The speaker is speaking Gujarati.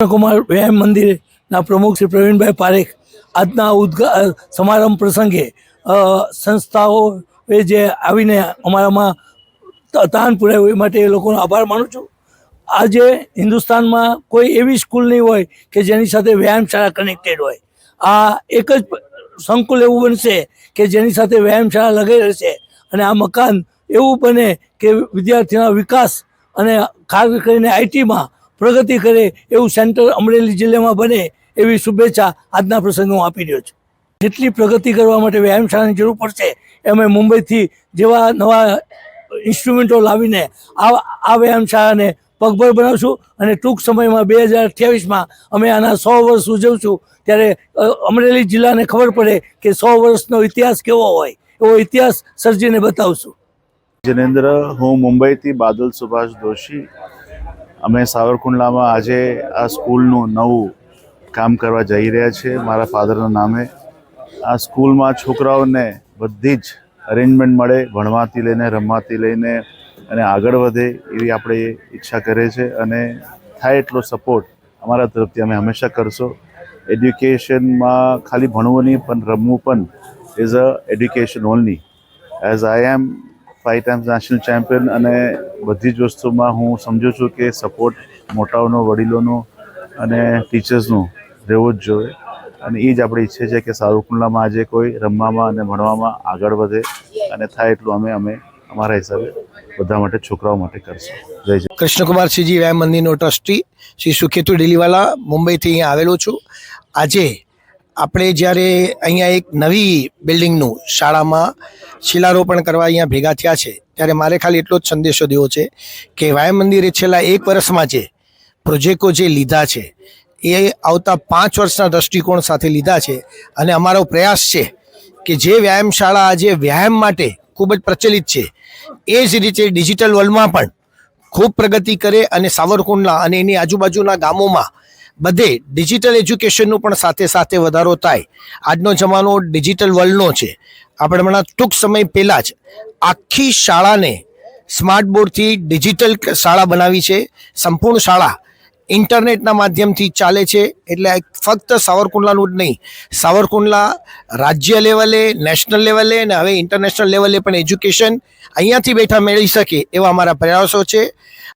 કુમાર વ્યાયામ મંદિરના પ્રમુખ શ્રી પ્રવીણભાઈ પારેખ આજના ઉદ્ઘા સમારંભ પ્રસંગે સંસ્થાઓએ જે આવીને અમારામાં તાન પુરાવ્યું એ માટે એ લોકોનો આભાર માનું છું. આજે હિન્દુસ્તાનમાં કોઈ એવી સ્કૂલ નહીં હોય કે જેની સાથે વ્યાયામશાળા કનેક્ટેડ હોય. આ એક જ સંકુલ એવું બનશે કે જેની સાથે વ્યાયામશાળા લગાઈ રહેશે અને આ મકાન એવું બને કે વિદ્યાર્થીના વિકાસ અને ખાસ કરીને આઈટીમાં પ્રગતિ કરે એવું સેન્ટર અમરેલી જિલ્લામાં બને એવી શુભેચ્છા આજના પ્રસંગે હું આપી રહ્યો છું. જેટલી પ્રગતિ કરવા માટે વ્યાયામશાળાની જરૂર પડશે અમે મુંબઈથી જેવા નવા ઇન્સ્ટ્રુમેન્ટો લાવીને આ આ વ્યાયામશાળાને પગભર બનાવશું અને ટૂંક સમયમાં બે હજાર અઠ્યાવીસમાં અમે આના સો વર્ષ ઉજવશું ત્યારે અમરેલી જિલ્લાને ખબર પડે કે સો વર્ષનો ઇતિહાસ કેવો હોય, એવો ઇતિહાસ સર્જીને બતાવશું. જિનેન્દ્ર, હું મુંબઈથી બાદલ સુભાષ દોશી અમે સાવરકુંડલામાં આજે આ સ્કૂલનું નવું કામ કરવા જઈ રહ્યા છીએ. મારા ફાધરના નામે. આ સ્કૂલમાં છોકરાઓને બધી જ અરેન્જમેન્ટ મળે, ભણવાથી લઈને, રમવાથી લઈને અને આગળ વધે એવી આપણે ઈચ્છા કરે છે અને થાય એટલો સપોર્ટ અમારા તરફથી અમે હંમેશા કરશો. એડ્યુકેશનમાં ખાલી ભણવું નહીં, પણ રમવું પણ is a education only as I am five times national champion અને બધી જ વસ્તુમાં હું સમજુ છું કે સપોર્ટ મોટાઓનો, વડીલોનો અને ટીચર્સનો રહેવો જ જોઈએ. અને એ જ આપણે ઈચ્છે છે કે સારુકુંડલામાં આજે કોઈ રમવામાં અને ભણવામાં આગળ વધે અને થાય એટલું અમે અમે અમારા હિસાબે બધા માટે, છોકરાઓ માટે કરશું. જય જય. કૃષ્ણકુમારસિંહજી વ્યાયામ મંદિરનો ટ્રસ્ટી, શ્રી સુખેતુ ડેલીવાલા મુંબઈથી અહીંયા આવેલો છું. આજે આપણે જ્યારે અહીંયા એક નવી બિલ્ડિંગનું શાળામાં શિલારોપણ કરવા અહીંયા ભેગા થયા છે. ત્યારે મારે ખાલી એટલો જ સંદેશો દેવો છે કે વ્યાયામ મંદિરે છેલ્લા એક વર્ષમાં જે પ્રોજેક્ટો જે લીધા છે, એ આવતા પાંચ વર્ષના દૃષ્ટિકોણ સાથે લીધા છે. અને અમારો પ્રયાસ છે કે જે વ્યાયામશાળા આજે વ્યાયામ માટે ખૂબ જ પ્રચલિત છે, એ જ રીતે ડિજિટલ વર્લ્ડમાં પણ ખૂબ પ્રગતિ કરે અને સાવરકુંડલા અને એની આજુબાજુના ગામોમાં બધે ડિજિટલ એજ્યુકેશનનું પણ સાથે સાથે વધારો થાય. આજનો જમાનો ડિજિટલ વર્લ્ડનો છે. આપણે હમણાં ટૂંક સમય પહેલાં જ આખી શાળાને સ્માર્ટ બોર્ડથી ડિજિટલ શાળા બનાવી છે. સંપૂર્ણ શાળા ઇન્ટરનેટના માધ્યમથી ચાલે છે. એટલે ફક્ત સાવરકુંડલાનું જ નહીં, સાવરકુંડલા રાજ્ય લેવલે નેશનલ લેવલે અને હવે ઇન્ટરનેશનલ લેવલે પણ એજ્યુકેશન અહીંયાથી બેઠા મેળવી શકે એવા અમારા પ્રયાસો છે.